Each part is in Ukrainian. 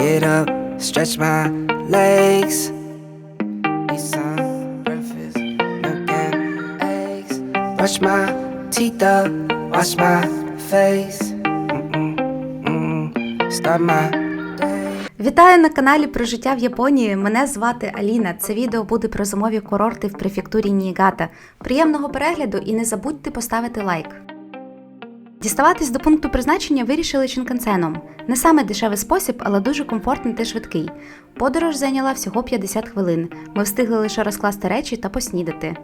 Get up, stretch my legs. Eat some breakfast, milk and eggs. Brush my teeth up, wash my face. Start my. Вітаю на каналі про життя в Японії. Мене звати Аліна. Це відео буде про зимові курорти в префектурі Ніігата. Приємного перегляду і не забудьте поставити лайк. Діставатись до пункту призначення вирішили Чинкансеном. Не саме дешевий спосіб, але дуже комфортний та швидкий. Подорож зайняла всього 50 хвилин. Ми встигли лише розкласти речі та поснідати.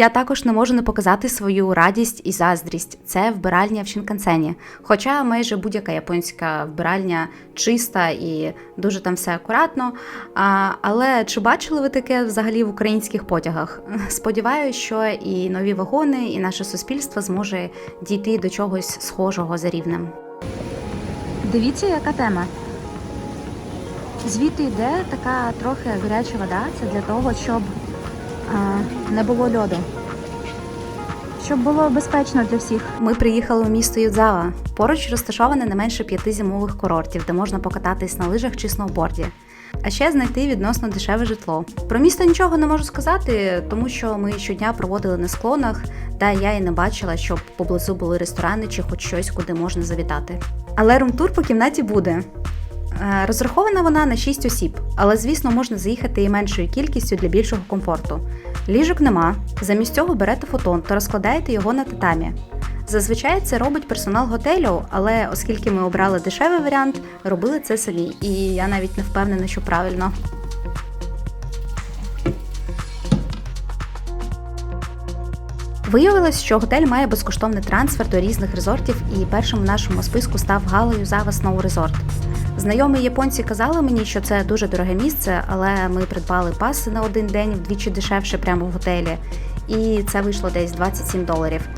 Я також не можу не показати свою радість і заздрість. Це вбиральня в Шинкансені. Хоча майже будь-яка японська вбиральня чиста і дуже там все акуратно. А, але чи бачили ви таке взагалі в українських потягах? Сподіваюся, що і нові вагони, і наше суспільство зможе дійти до чогось схожого за рівнем. Дивіться, яка тема. Звідти йде така трохи гаряча вода. Це для того, щоб не було льоду. Щоб було безпечно для всіх. Ми приїхали у місто Юдзава. Поруч розташоване не менше п'яти зимових курортів, де можна покататись на лижах чи сноуборді. А ще знайти відносно дешеве житло. Про місто нічого не можу сказати, тому що ми щодня проводили на склонах, та я і не бачила, щоб поблизу були ресторани чи хоч щось, куди можна завітати. Але румтур по кімнаті буде. Е, Розрахована вона на 6 осіб, але звісно можна заїхати і меншою кількістю для більшого комфорту. Ліжок нема. Замість цього берете фотон та розкладаєте його на татамі. Зазвичай це робить персонал готелю, але оскільки ми обрали дешевий варіант, робили це самі, і я навіть не впевнена, що правильно. Виявилось, що готель має безкоштовний трансфер до різних резортів, і першим у нашому списку став Гала Юзава Сноу Резорт. Знайомі японці казали мені, що це дуже дороге місце, але ми придбали паси на один день вдвічі дешевше прямо в готелі, і це вийшло десь 27 доларів.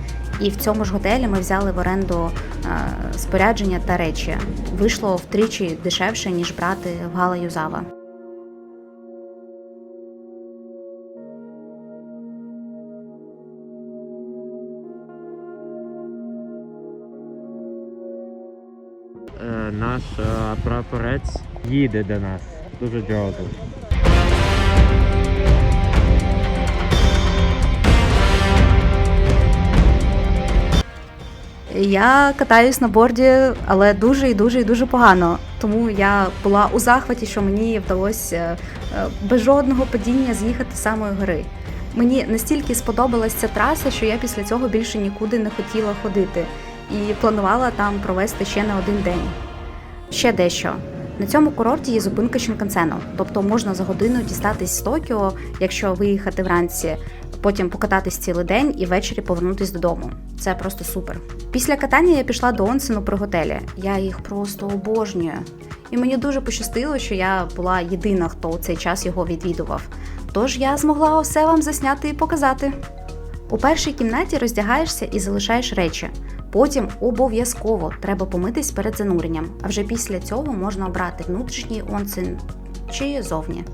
І в цьому ж готелі ми взяли в оренду е, спорядження та речі. Вийшло втричі дешевше, ніж брати в Гала Юзава. Наш е, прапорець їде до нас. Дуже дякую. Я катаюсь на борді, але дуже і дуже і дуже погано. Тому я була у захваті, що мені вдалося е, без жодного падіння з'їхати з самої гори. Мені настільки сподобалась ця траса, що я після цього більше нікуди не хотіла ходити і планувала там провести ще не один день. Ще дещо. На цьому курорті є зупинка Шинкансену, тобто можна за годину дістатись з Токіо, якщо виїхати вранці, потім покататись цілий день і ввечері повернутись додому. Це просто супер. Після катання я пішла до онсену при готелі. Я їх просто обожнюю. І мені дуже пощастило, що я була єдина, хто у цей час його відвідував. Тож я змогла усе вам засняти і показати. У першій кімнаті роздягаєшся і залишаєш речі. Потім обов'язково треба помитись перед зануренням, а вже після цього можна обрати внутрішній онсен чи зовні.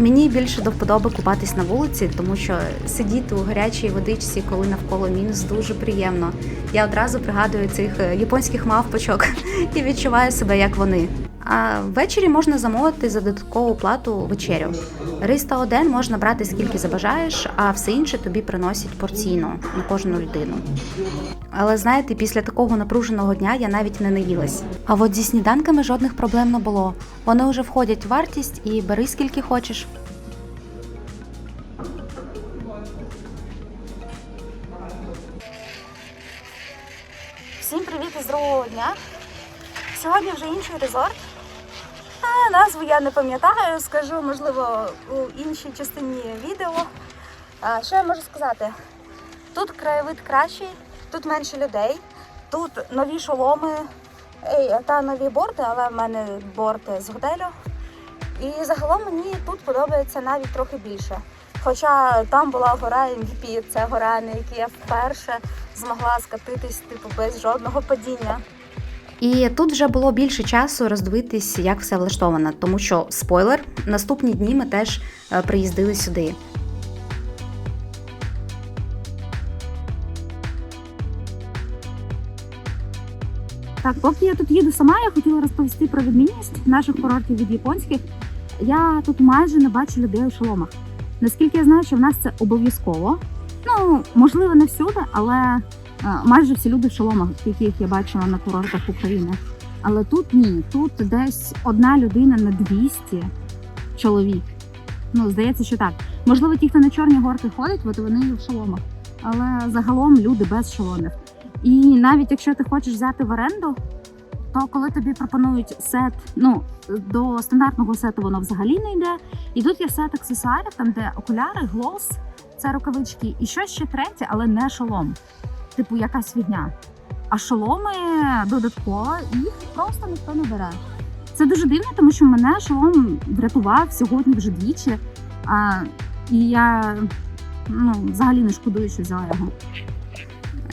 Мені більше до вподоби купатись на вулиці, тому що сидіти у гарячій водичці, коли навколо мінус, дуже приємно. Я одразу пригадую цих е, японських мавпочок і відчуваю себе як вони. А ввечері можна замовити за додаткову плату вечерю. Рис та один можна брати скільки забажаєш, а все інше тобі приносять порційно на кожну людину. Але знаєте, після такого напруженого дня я навіть не наїлась. А от зі сніданками жодних проблем не було. Вони вже входять в вартість і бери скільки хочеш. Всім привіт із другого дня. Сьогодні вже інший резорт. Назву я не пам'ятаю, скажу, можливо, у іншій частині відео. Що я можу сказати? Тут краєвид кращий, Тут менше людей, тут нові шоломи та нові борти, але в мене борти з готелю. І загалом мені тут подобається навіть трохи більше. Хоча там була гора MVP, це гора, на якій я вперше змогла скатитись типу без жодного падіння. І тут вже було більше часу роздивитись, як все влаштовано, тому що спойлер, наступні дні ми теж е, приїздили сюди. Так, поки я тут їду сама, я хотіла розповісти про відмінність наших курортів від японських. Я тут майже не бачу людей у шоломах. Наскільки я знаю, що в нас це обов'язково. Ну, можливо, не всюди, але майже всі люди в шоломах, яких я бачила на курортах України. Але тут ні, тут десь одна людина на 200 чоловік. Ну, здається, що так. Можливо, ті, хто на чорні горки ходять, от вони в шоломах. Але загалом люди без шоломів. І навіть якщо ти хочеш взяти в оренду, то коли тобі пропонують сет, ну до стандартного сету воно взагалі не йде. І тут є сет аксесуарів, там де окуляри, глоус, це рукавички, і щось ще третє, але не шолом. Типу якась фігня. А шоломи додатково їх просто ніхто не бере. Це дуже дивно, тому що мене шолом врятував сьогодні вже двічі. А, і я ну, взагалі не шкодую, що взяла його.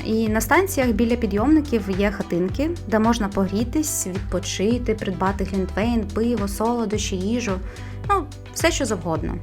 І на станціях біля підйомників є хатинки, де можна погрітись, відпочити, придбати глінтвейн, пиво, солодощі, їжу, ну все що завгодно.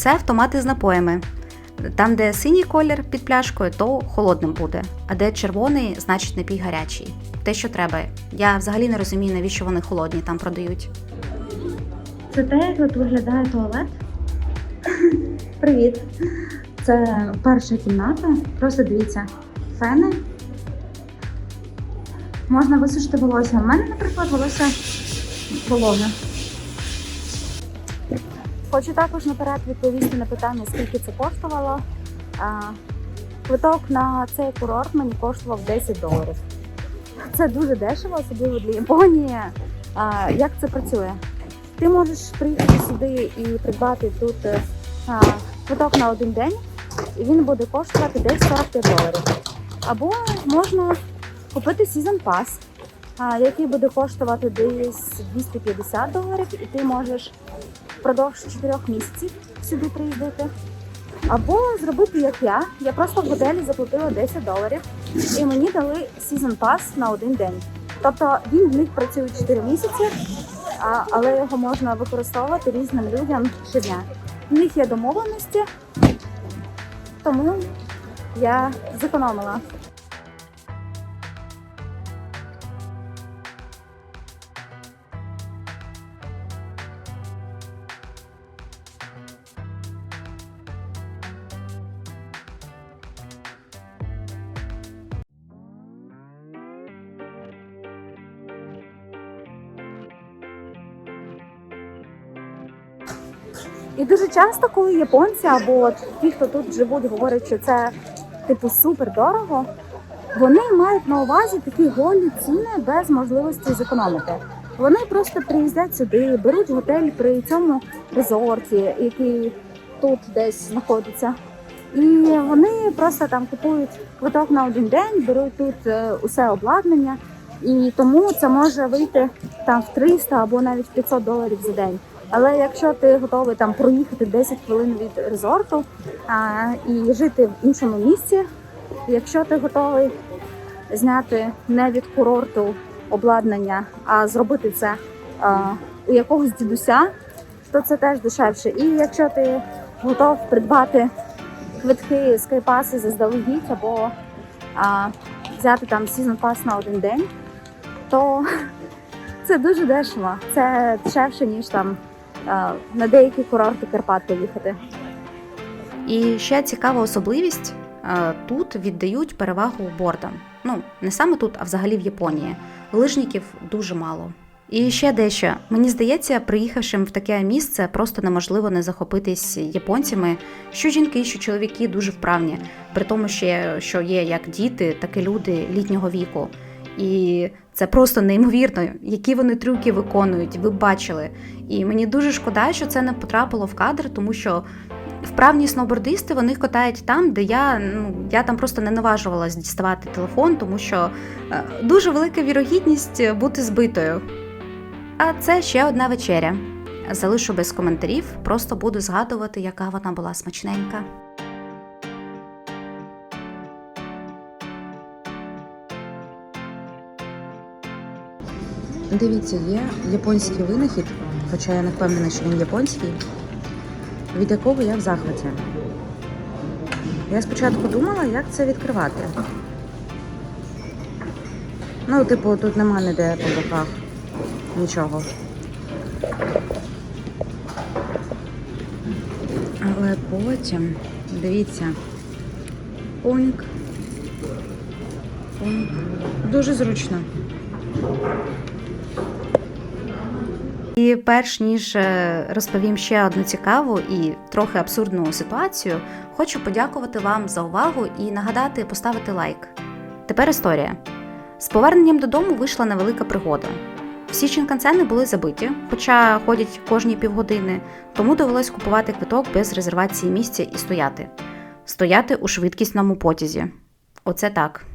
Це автомати з напоями. Там, де синій колір під пляшкою, то холодним буде, а де червоний, значить напій гарячий. Те, що треба. Я взагалі не розумію, навіщо вони холодні там продають. Це те, як тут виглядає туалет. Привіт. Це перша кімната. Просто дивіться, фени. Можна висушити волосся. У мене, наприклад, волосся вологе. Хочу також наперед відповісти на питання, скільки це коштувало. Квиток на цей курорт мені коштував 10 доларів. Це дуже дешево, особливо для Японії. Як це працює? Ти можеш приїхати сюди і придбати тут е, квиток на один день, і він буде коштувати десь 45 доларів. Або можна купити Season Pass, який буде коштувати десь 250 доларів, і ти можеш впродовж 4 місяців сюди приїздити. Або зробити як я. Я просто в готелі заплатила 10 доларів і мені дали Season Pass на один день. Тобто він в них працює 4 місяці, але його можна використовувати різним людям щодня. В них є домовленості, тому я зекономила. І дуже часто, коли японці або ті, хто тут живуть, говорять, що це типу супер дорого, вони мають на увазі такі голі ціни без можливості зекономити. Вони просто приїздять сюди, беруть готель при цьому резорті, який тут десь знаходиться. І вони просто там купують квиток на один день, беруть тут е, усе обладнання, і тому це може вийти там в 300 або навіть 500 доларів за день. Але якщо ти готовий там проїхати 10 хвилин від резорту а, і жити в іншому місці, якщо ти готовий зняти не від курорту обладнання, а зробити це а, у якогось дідуся, то це теж дешевше. І якщо ти готов придбати квитки скайпаси заздалегідь або а, взяти там сезон пас на один день, то це дуже дешево. Це дешевше, ніж там на деякі курорти Карпат поїхати. І ще цікава особливість: е, тут віддають перевагу бордам. Ну, не саме тут, а взагалі в Японії. Лижників дуже мало. І ще дещо. Мені здається, приїхавшим в таке місце просто неможливо не захопитись японцями, що жінки, що чоловіки дуже вправні, при тому, що є як діти, так і люди літнього віку. І це просто неймовірно, які вони трюки виконують, ви бачили. І мені дуже шкода, що це не потрапило в кадр, тому що вправні сноубордисти вони катають там, де я ну я там просто не наважувалась діставати телефон, тому що е, дуже велика вірогідність бути збитою. А це ще одна вечеря. Залишу без коментарів, просто буду згадувати, яка вона була смачненька. Дивіться, є японський винахід, хоча я не впевнена, що він японський, від якого я в захваті. Я спочатку думала, як це відкривати. Ну, типу, тут нема ніде по боках нічого. Але потім, дивіться. Пуньк. Дуже зручно. І перш ніж е, розповім ще одну цікаву і трохи абсурдну ситуацію, хочу подякувати вам за увагу і нагадати поставити лайк. Тепер історія. З поверненням додому вийшла невелика пригода. Всі шинкансени були забиті, хоча ходять кожні півгодини, тому довелось купувати квиток без резервації місця і стояти. Стояти у швидкісному потязі. Оце так.